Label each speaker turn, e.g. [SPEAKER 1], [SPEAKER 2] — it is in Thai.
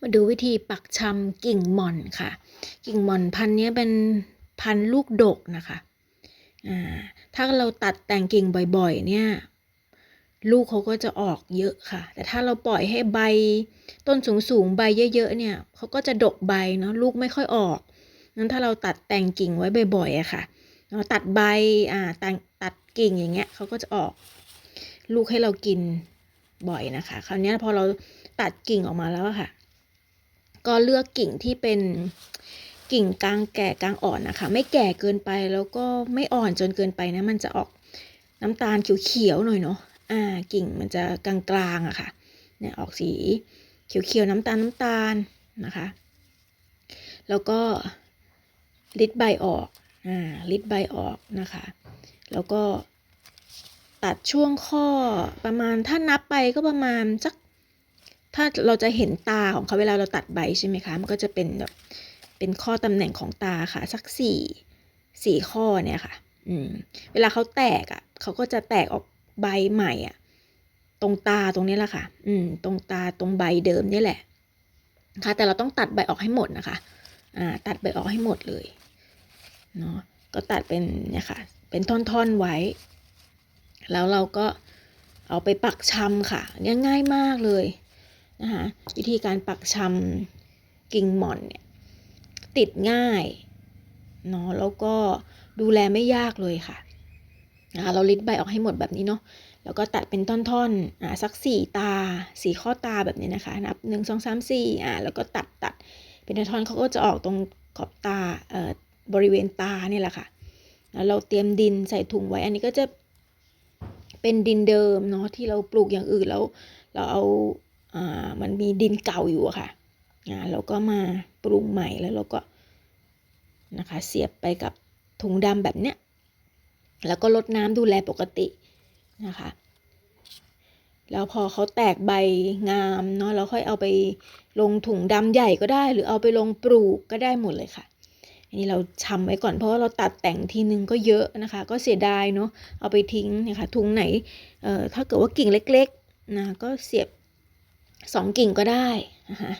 [SPEAKER 1] มาดูวิธีปักชำกิ่งหม่อนค่ะ กิ่งหม่อนพันนี้เป็นพันลูกดกนะคะอ่าถ้าเราตัดแต่งกิ่งบ่อยๆ เนี่ย ลูกเขาก็จะออกเยอะค่ะ แต่ถ้าเราปล่อยให้ใบต้นสูงๆ ใบเยอะๆ เนี่ยเขาก็จะดกใบเนาะลูกไม่ค่อยออกนั้นถ้าเราตัดแต่งกิ่งไว้บ่อยๆอะค่ะเราตัดใบอ่าตัดตัดกิ่งอย่างเงี้ยเขาก็จะออก ลูกให้เรากินบ่อยนะคะ คราวนี้พอเราตัดกิ่งออกมาแล้วค่ะ ก็เลือกกิ่งที่เป็นกิ่งกลางแก่กลางอ่อนนะคะ ไม่แก่เกินไปแล้วก็ไม่อ่อนจนเกินไปนะ มันจะออกน้ำตาลเขียวๆหน่อยเนาะอ่ากิ่งมันจะกลางๆอะค่ะเนี่ยออกสีเขียวๆน้ำตาลน้ำตาลนะคะ แล้วก็ลิดใบออกอ่าลิดใบออกนะคะ แล้วก็ตัดช่วงข้อประมาณถ้านับไปก็ประมาณสัก ถ้าเราจะเห็นตาของเขาเวลาเราตัดใบใช่ไหมคะ มันก็จะเป็นแบบเป็นข้อตำแหน่งของตาค่ะ สักสี่สี่ข้อเนี่ยค่ะ อืม เวลาเขาแตกอะ เขาก็จะแตกออกใบใหม่อะ ตรงตาตรงนี้แหละค่ะ อืม ตรงตาตรงใบเดิมนี่แหละ ค่ะ แต่เราต้องตัดใบออกให้หมดนะคะ อ่า ตัดใบออกให้หมดเลย เนาะ ก็ตัดเป็นเนี่ยค่ะ เป็นท่อนๆไว้ แล้วเราก็เอาไปปักชำค่ะเนี่ยง่ายมากเลย นะคะวิธีการปักชำกิ่งหม่อนเนี่ยติดง่ายเนาะแล้วก็ดูแลไม่ยากเลยค่ะนะคะเราลิดใบออกให้หมดแบบนี้เนาะแล้วก็ตัดเป็นท่อนๆอ่าสักสี่ตาสี่ข้อตาแบบนี้นะคะนับหนึ่งสองสามสี่อ่าแล้วก็ตัดตัดเป็นท่อนๆเขาก็จะออกตรงขอบตาเอ่อบริเวณตาเนี่ยแหละค่ะแล้วเราเตรียมดินใส่ถุงไว้อันนี้ก็จะเป็นดินเดิมเนาะที่เราปลูกอย่างอื่นแล้วเราเอา มันมีดินเก่าอยู่อะค่ะอ่าเราก็มาปรุงใหม่แล้วเราก็นะคะเสียบไปกับถุงดำแบบเนี้ย แล้วก็ลดน้ำดูแลปกตินะคะ แล้วพอเขาแตกใบงามเนาะเราค่อยเอาไปลงถุงดำใหญ่ก็ได้ หรือเอาไปลงปลูกก็ได้หมดเลยค่ะอันนี้เราชำไว้ก่อนเพราะว่าเราตัดแต่งทีนึงก็เยอะนะคะ ก็เสียดายเนาะเอาไปทิ้งนะคะถุงไหนเอ่อถ้าเกิดว่ากิ่งเล็กๆนะก็เสียบ สองกิ่งก็ได้นะคะ